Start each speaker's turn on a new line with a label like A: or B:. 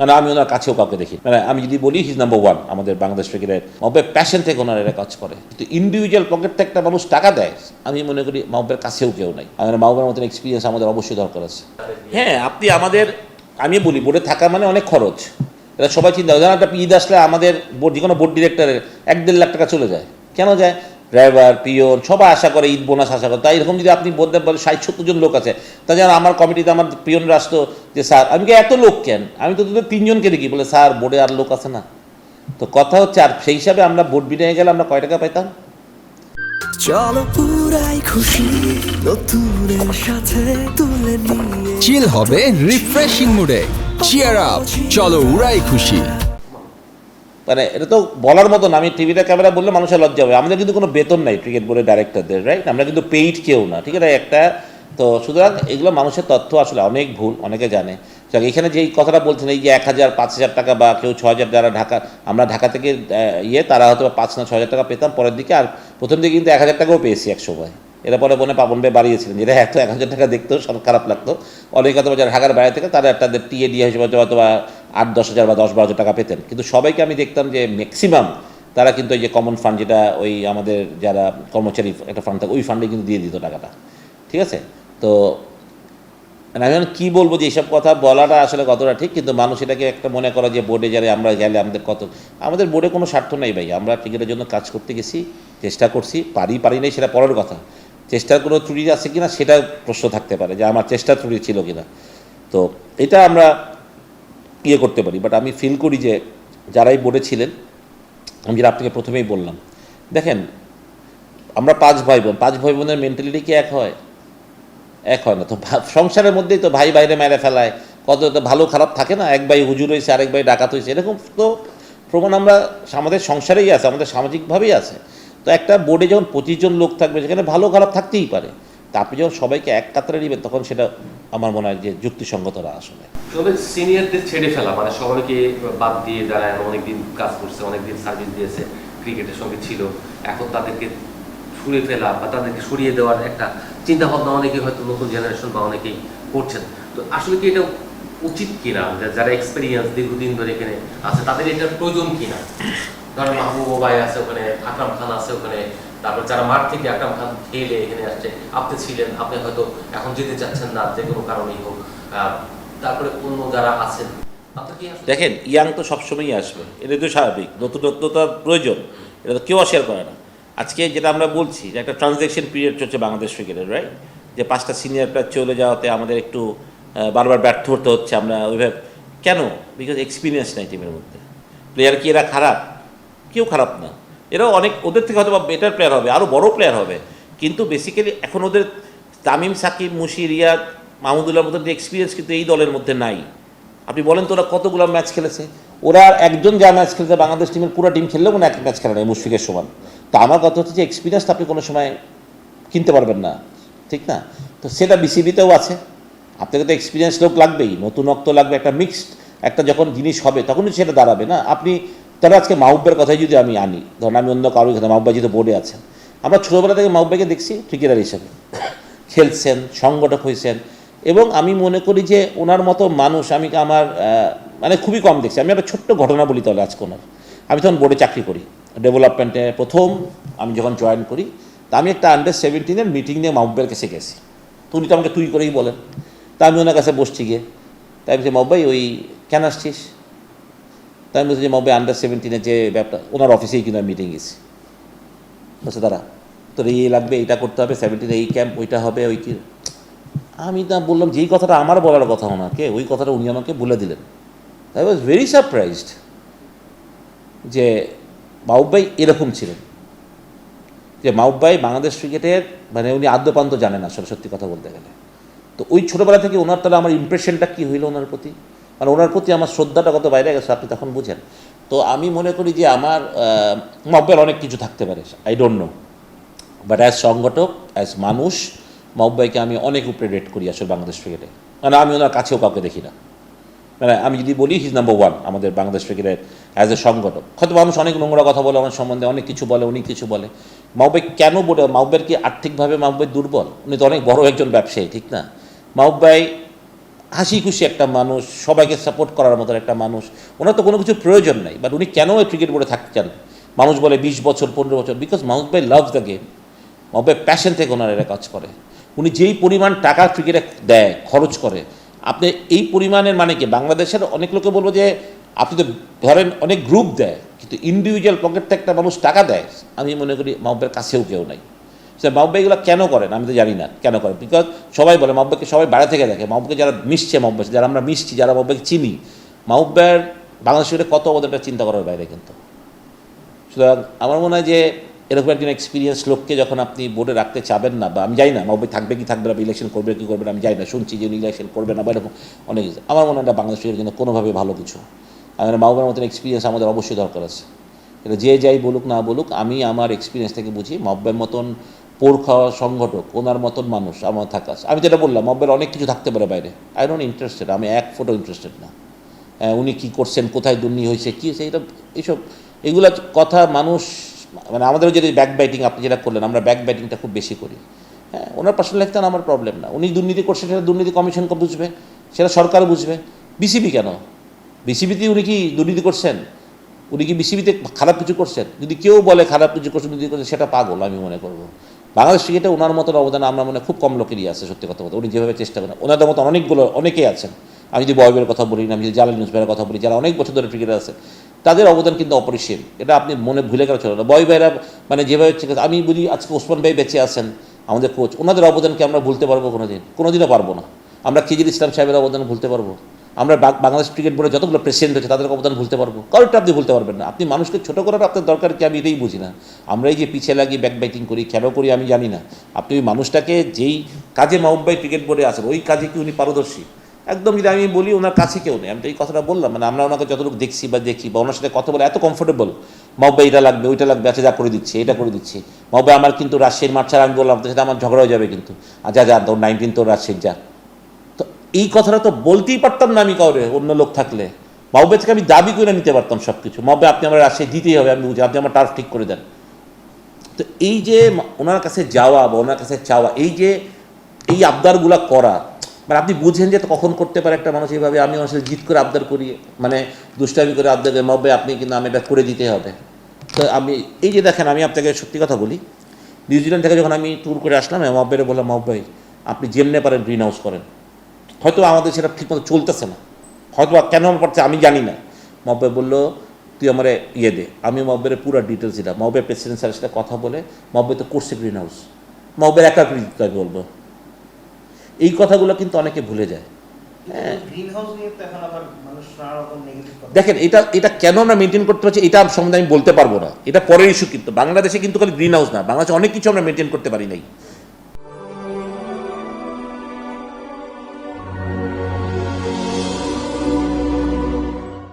A: মানে আমি ওনার কাছেও কাউকে দেখি মানে আমি যদি বলি হিজ নাম্বার ওয়ান আমাদের বাংলাদেশ ক্রিকেটের মাহবের প্যাশন থেকে ওনার এরা কাজ করে। কিন্তু ইন্ডিভিজুয়াল পকেট থেকে একটা মানুষ টাকা দেয়, আমি মনে করি মাহবের কাছেও কেউ নাই। আমার মাহবের মতন এক্সপিরিয়েন্স আমাদের অবশ্যই দরকার আছে। হ্যাঁ আপনি আমাদের, আমি বলি বোর্ডে থাকা মানে অনেক খরচ। এটা সবাই চিন্তা করে একটা ঈদ আসলে আমাদের বোর্ড যে কোনো বোর্ড ডিরেক্টরের এক দেড় লাখ টাকা চলে যায়। কেন যায়? ড্রাইভার পিওন সবাই আশা করে ঈদ বোনাস আশা করে তাই এরকম যদি আপনি বলতে পারেন ষাট সত্তর জন লোক আছে তা যেন আমার কমিটিতে আমার পিওনরা আসতো যে স্যার আমি কি এত লোক কেন? আমি তো তোদের তিনজনকে দেখি। বলে স্যার বোর্ডে আর লোক আছে না। তো কথা হচ্ছে আর সেই হিসাবে আমরা বোর্ড বিনিয়ে গেলে আমরা কয় টাকা পাইতাম?
B: চলো পুরাই খুশি নতুনের সাথে তুলে নিয়ে।
C: চিল হবে রিফ্রেশিং মুডে চিয়ার আপ চলো উড়াই খুশি।
A: মানে এটা তো বলার মতো না। আমি টিভিতে ক্যামেরা বললে মানুষের লজ্জা হবে। আমাদের কিন্তু কোনো বেতন নাই ক্রিকেট বোর্ডের ডাইরেক্টরদের রাইট আমরা কিন্তু পেইড কেউ না, ঠিক আছে? একটা, তো সুতরাং এগুলো মানুষের তথ্য আসলে অনেক ভুল, অনেকে জানে। এখানে যেই কথাটা বলছেন, এই যে এক হাজার, পাঁচ হাজার টাকা বা কেউ ছ হাজার যারা ঢাকা, আমরা ঢাকা থেকে ইয়ে তারা হয়তো পাঁচ না ছ হাজার টাকা পেতাম, পরের দিকে আর প্রথম দিকে কিন্তু এক হাজার টাকাও পেয়েছি এক সময়। এরা পরে মনে পাবন ভাই বাড়িয়েছিলেন। যেটা এত এক হাজার টাকা দেখতেও সব খারাপ লাগতো। অনেক হয়তো যারা ঢাকার বাইরে থেকে, তারা একটা টিএ দিয়ে হিসেবে হয়তো বা আট, দশ হাজার বা দশ, বারো হাজার টাকা পেতেন। কিন্তু সবাইকে আমি দেখতাম যে ম্যাক্সিমাম তারা কিন্তু ওই যে কমন ফান্ড যেটা ওই আমাদের যারা কর্মচারী একটা ফান্ড থাকে, ওই ফান্ডে কিন্তু দিয়ে দিত টাকাটা। ঠিক আছে? তো মানে আমি এখন কী বলব যে এইসব কথা বলাটা আসলে কতটা ঠিক, কিন্তু মানুষ এটাকে একটা মনে করে যে বোর্ডে যারা, আমরা গেলে আমাদের কত, আমাদের বোর্ডে কোনো স্বার্থ নেই ভাই। আমরা ক্রিকেটের জন্য কাজ করতে গেছি, চেষ্টা করছি, পারি পারি নাই সেটা পরের কথা। চেষ্টার কোনো ত্রুটি আছে কিনা সেটা প্রশ্ন থাকতে পারে যে আমার চেষ্টা ত্রুটি ছিল কিনা। তো এটা আমরা ইয়ে করতে পারি। বাট আমি ফিল করি যে যারাই বোর্ডে ছিলেন আমি যেটা আপনাকে প্রথমেই বললাম, দেখেন, আমরা পাঁচ ভাই বোন পাঁচ ভাই বোনের মেন্টালিটি কি এক হয়? এক হয় না। তো সংসারের মধ্যেই তো ভাই বাইরে মেরে ফেলায়, কত তো ভালো খারাপ থাকে না? এক ভাই হুজুর হয়েছে আরেক ভাই ডাকাত হয়েছে এরকম তো প্রমাণ আমরা আমাদের সংসারেই আছে, আমাদের সামাজিকভাবেই আছে। তো একটা বোর্ডে যখন পঁচিশ জন লোক থাকবে, সেখানে ভালো খারাপ থাকতেই পারে। তা আপনি যখন সবাইকে এক কাতারে নেবেন, তখন সেটা আমার মনে হয় যে যুক্তিসঙ্গত না আসলে।
D: তবে সিনিয়রদের ছেড়ে ফেলা মানে সবাইকে বাদ দিয়ে যারা অনেকদিন কাজ করছে, অনেকদিন সার্ভিস দিয়েছে ক্রিকেটের সঙ্গে ছিল, এখন তাদেরকে সরিয়ে ফেলা বা তাদেরকে সরিয়ে দেওয়ার একটা চিন্তা ভাবনা অনেকে হয়তো নতুন জেনারেশন বা অনেকেই করছেন। তো আসলে কি এটা উচিত কিনা? যারা এক্সপিরিয়েন্স দীর্ঘদিন ধরে এখানে আছে, তাদের এটার প্রয়োজন কিনা? ধরেন মাহবুব ভাই আছে ওখানে, আকরাম খান আছে ওখানে, তারপর যারা মাঠ থেকে আকরাম খান খেলে এখানে আসছে, আপনি ছিলেন, আপনি হয়তো এখন যেতে চাচ্ছেন না, যে কোনো কারণেই হোক। তারপরে অন্য যারা আছেন
A: দেখেন, ইয়াং তো সবসময়ই আসবে, এটা তো স্বাভাবিক নতুনত্বতার প্রয়োজন, এটা তো কেউ অস্বীকার করে না। আজকে যেটা আমরা বলছি, যে একটা ট্রানজ্যাকশন পিরিয়ড চলছে বাংলাদেশ ক্রিকেটের রাইট যে পাঁচটা সিনিয়র প্লেয়ার চলে যাওয়াতে আমাদের একটু বারবার ব্যর্থ হতে হচ্ছে আমরা ওইভাবে। কেন? বিকজ এক্সপিরিয়েন্স নাই টিমের মধ্যে। প্লেয়ার কি এরা খারাপ? কেউ খারাপ না। এরাও অনেক, ওদের থেকে হয়তো বা বেটার প্লেয়ার হবে আরও বড় প্লেয়ার হবে। কিন্তু বেসিক্যালি এখন ওদের তামিম, সাকিব, মুশি, রিয়াদ, মাহমুদুল্লাহর মতো এক্সপিরিয়েন্স কিন্তু এই দলের মধ্যে নাই। আপনি বলেন তো ওরা কতগুলো ম্যাচ খেলেছে? ওরা একজন যা ম্যাচ খেলেছে, বাংলাদেশ টিমের পুরো টিম খেললেও কোনো এক ম্যাচ খেলে নাই মুশফিকের সমান। তা আমার কথা হচ্ছে যে এক্সপিরিয়েন্স আপনি কোনো সময় কিনতে পারবেন না। ঠিক না? তো সেটা বিসিবিতেও আছে। আপনাকে তো এক্সপিরিয়েন্স লোক লাগবেই। নতুন রক্ত লাগবে, একটা মিক্সড একটা যখন জিনিস হবে, তখনই সেটা দাঁড়াবে না। আপনি তাহলে আজকে মাহবুবের কথাই যদি আমি আনি, ধরুন আমি অন্য কারোর কথা মাহবুবাই যেহেতু বোর্ডে আছেন, আমরা ছোটোবেলা থেকে মাহবুবাইকে দেখছি ক্রিকেটার হিসেবে। খেলছেন, সংগঠক হয়েছেন এবং আমি মনে করি যে ওনার মতো মানুষ আমি আমার মানে খুবই কম দেখছি। আমি একটা ছোট্ট ঘটনা বলি তাহলে আজকে ওনার। আমি তখন বোর্ডে চাকরি করি ডেভেলপমেন্টে প্রথম আমি যখন জয়েন করি, তা আমি একটা আন্ডার সেভেন্টিনের মিটিং নিয়ে মাহবুবের কাছে গেছি। তো উনি তো আমাকে তুই করেই বলেন। তা আমি ওনার কাছে বসছি গিয়ে। তাই আমি মাহবাই ওই কেন আসছিস? তাই আমি বলছি যে মাহবাই আন্ডার সেভেন্টিনের যে ব্যাপারটা, ওনার অফিসেই কিন্তু মিটিং গেছি। বলছে দাঁড়া তোর? এই লাগবে, এইটা করতে হবে সেভেন্টিন এই ক্যাম্প ওইটা হবে, ওই কি? আমি না বললাম, যেই কথাটা আমার বলার কথা ওনাকে, ওই কথাটা উনি আমাকে বলে দিলেন। আই ওয়াজ ভেরি সারপ্রাইজড যে মাহবাই এরকম ছিলেন। যে মাহবাই বাংলাদেশ ক্রিকেটের মানে উনি আদ্যপান্ত জানেন আসলে সত্যি কথা বলতে গেলে। তো ওই ছোটোবেলা থেকে ওনার তাহলে আমার ইমপ্রেশনটা কী হইল ওনার প্রতি? মানে ওনার প্রতি আমার শ্রদ্ধাটা কত বাইরে গেছে আপনি তখন বুঝেন। তো আমি মনে করি যে আমার মাহবাইয়ের অনেক কিছু থাকতে পারে I don't know but as সংগঠক অ্যাজ মানুষ মাহবাইকে আমি অনেক উপরে রেট করি আসলে বাংলাদেশ ক্রিকেটে মানে আমি ওনার কাছেও কাউকে দেখি না। মানে আমি যদি বলি হিজ নাম্বার ওয়ান আমাদের বাংলাদেশ ক্রিকেটের অ্যাজ এ সংগঠক। হয়তো মানুষ অনেক নোংরা কথা বলে, আমার সম্বন্ধে অনেক কিছু বলে, উনি কিছু বলে। মাহবাই কেন বলে মাহবের কি আর্থিকভাবে মাহবাই দুর্বল? উনি তো অনেক বড় একজন ব্যবসায়ী, ঠিক না? মাহবাই হাসি খুশি একটা মানুষ, সবাইকে সাপোর্ট করার মতো একটা মানুষ, ওনার তো কোনো কিছু প্রয়োজন নাই। বাট উনি কেন ক্রিকেট বোর্ডে থাকতে চান? মানুষ বলে বিশ বছর, পনেরো বছর বিকজ মাহমুদ ভাই লাভ দ্য গেম মাহমুদ ভাই প্যাশন থেকে ওনার এরা কাজ করে। উনি যেই পরিমাণ টাকা ক্রিকেটে দেয়, খরচ করে, আপনি এই পরিমাণের মানে কি? বাংলাদেশের অনেক লোকে বলব যে, আপনি তো ধরেন অনেক গ্রুপ দেয়, কিন্তু ইন্ডিভিজুয়াল পকেট থেকে একটা মানুষ টাকা দেয়, আমি মনে করি মাহবুবের কাছেও কেউ নাই। সে মাহবুব এগুলো কেন করেন আমি তো জানি না, কেন করেন বিকজ সবাই বলে মাহবুবকে সবাই বাইরে থেকে দেখে। মাহবুবকে যারা মিশছে, মাহবুব যারা আমরা মিশছি, যারা মাহবুবকে চিনি, মাহবুবের বাংলাদেশের কত অবদানটা চিন্তা করার বাইরে কিন্তু। সুতরাং আমার মনে হয় যে এরকম একজন এক্সপিরিয়েন্স লোককে যখন আপনি বোর্ডে রাখতে চাবেন না, বা আমি জানি না মাহবুব থাকবে কি থাকবে না ইলেকশন করবে কি করবে না, আমি যাই না, শুনছি যে ইলেকশন করবে না, বা এরকম অনেক আমার মনে হয় এটা বাংলাদেশের জন্য কোনোভাবে ভালো কিছু। আমার মাহবুবের মতন এক্সপিরিয়েন্স আমাদের অবশ্যই দরকার আছে। এটা যে যাই বলুক না বলুক, আমি আমার এক্সপিরিয়েন্স থেকে বুঝি মব্বের মতন পোর খাওয়া সংগঠক ওনার মতন মানুষ আমার থাকা আমি যেটা বললাম মব্বের অনেক কিছু থাকতে পারে বাইরে। আই ডোন্ট ইন্টারেস্টেড আমি এক ফোটো ইন্টারেস্টেড না। হ্যাঁ, উনি কি করছেন কোথায় দুর্নি হয়েছে কী এটা এইসব এগুলা কথা মানুষ মানে আমাদের যদি ব্যাক ব্যাটিং আপনি যেটা করলেন আমরা ব্যাক ব্যাটিংটা খুব বেশি করি। হ্যাঁ ওনার পার্সোনাল লাইফটা আমার প্রবলেম না। উনি দুর্নীতি করছেন সেটা দুর্নীতি কমিশন বুঝবে সেটা সরকার বুঝবে। বিসিবি কেন? বিসিবিতে উনি কি দুর্নীতি করছেন? উনি কি বিসিবিতে খারাপ কিছু করছেন? যদি কেউ বলে খারাপ কিছু করছেন দুর্নীতি করছেন সেটা পাগল আমি মনে করব। বাংলাদেশ ক্রিকেটে ওনার মতন অবদান আমরা মনে খুব কম লোকেরই আছে, সত্যি কথা বলতে। উনি যেভাবে চেষ্টা করেন, ওনাদের মতো অনেকগুলো, অনেকেই আছেন। আমি যদি বয়বের কথা বলি, আমি যদি জালাল নিউজ কথা বলি, যারা অনেক বছর ধরে ক্রিকেটে আছে, তাদের অবদান কিন্তু অপরিসীম। এটা আপনি মনে ভুলে গেলে চলে না। বয় ভাইরা মানে যেভাবে আমি বলি আজকে ওসমান ভাই বেঁচে আছেন, আমাদের কোচ ওনাদের অবদানকে আমরা ভুলতে পারব কোনোদিন? কোনোদিনও পারব না। আমরা খিজির ইসলাম সাহেবের অবদান ভুলতে পারব? আমরা বাংলাদেশ ক্রিকেট বোর্ডে যতগুলো প্রেসিডেন্ট হচ্ছে তাদের অবদান ভুলতে পারব। কারোরটা আপনি ভুলতে পারবেন না। আপনি মানুষকে ছোটো করার আপনার দরকার কি আমি এটাই বুঝি না। আমরা এই যে পিছিয়ে লাগিয়ে ব্যাক ব্যাটিং করি কেন করি, আমি জানি না। আপনি ওই মানুষটাকে যেই কাজে মাহমুবাই ক্রিকেট বোর্ডে আছেন, ওই কাজে কি উনি পারদর্শী? একদম যদি আমি বলি, ওনার কাছে কেউ নেই। আমি তো এই কথাটা বললাম মানে আমরা ওনাকে যতটুকু দেখছি বা দেখি বা ওনার সাথে কথা বলে এত কমফোর্টেবল মাহবাই এটা লাগবে, ওইটা লাগবে আচ্ছা যা করে দিচ্ছে, এটা করে দিচ্ছে। মাহবাই আমার কিন্তু রাজশাহীর মাঠ ছাড়া আমি বললাম তো সেটা আমার ঝগড়া হয়ে যাবে কিন্তু। আর যা যা, তোর নাইনটিন তোর রাজশাহীর, যা। এই কথাটা তো বলতেই পারতাম না আমি কাউরে, অন্য লোক থাকলে। মাহবে থেকে আমি দাবি করে নিতে পারতাম সব কিছু মাহবে আপনি আমার রাজশাহী দিতেই হবে, আমি বুঝি, আপনি আমার টার্ফ ঠিক করে দেন। তো এই যে ওনার কাছে যাওয়া বা ওনার কাছে চাওয়া, এই যে, এই আবদারগুলা করা মানে আপনি বুঝেন যে কখন করতে পারে একটা মানুষ এইভাবে, আমি আমার সাথে জিত করে আবদার করি মানে দুষ্টামি করে আবদার করি মব্বে আপনি কিন্তু আমি এটা করে দিতে হবে। তো আমি, এই যে দেখেন, আমি আপনাকে সত্যি কথা বলি, নিউজিল্যান্ড থেকে যখন আমি ট্যুর করে আসলাম মব্বাইরে বললাম মব্বাই আপনি যেমনে পারেন গ্রিন হাউস করেন। হয়তো আমাদের সেটা ঠিকমতো চলতেছে না। হয়তো কেন আমার পড়ছে আমি জানি না। মব্বে বলল তুই আমার ইয়ে দে। আমি মব্বের পুরো ডিটেলস দিলাম। মব্বের প্রেসিডেন্ট স্যারের সাথে কথা বলে মব্বে তো করছে গ্রিন হাউস মব্বের একা আমি বলব। এই কথাগুলো কিন্তু অনেকে ভুলে যায়। হ্যাঁ। দেখেন এটা এটা কেন আমরা মেনটেন করতে পারছি এটা সম্বন্ধে আমি বলতে পারব না। এটা পরের ইস্যু কিন্তু। বাংলাদেশে কিন্তু খালি গ্রিন হাউস না। বাংলাদেশে অনেক কিছু আমরা মেনটেন করতে পারি নাই।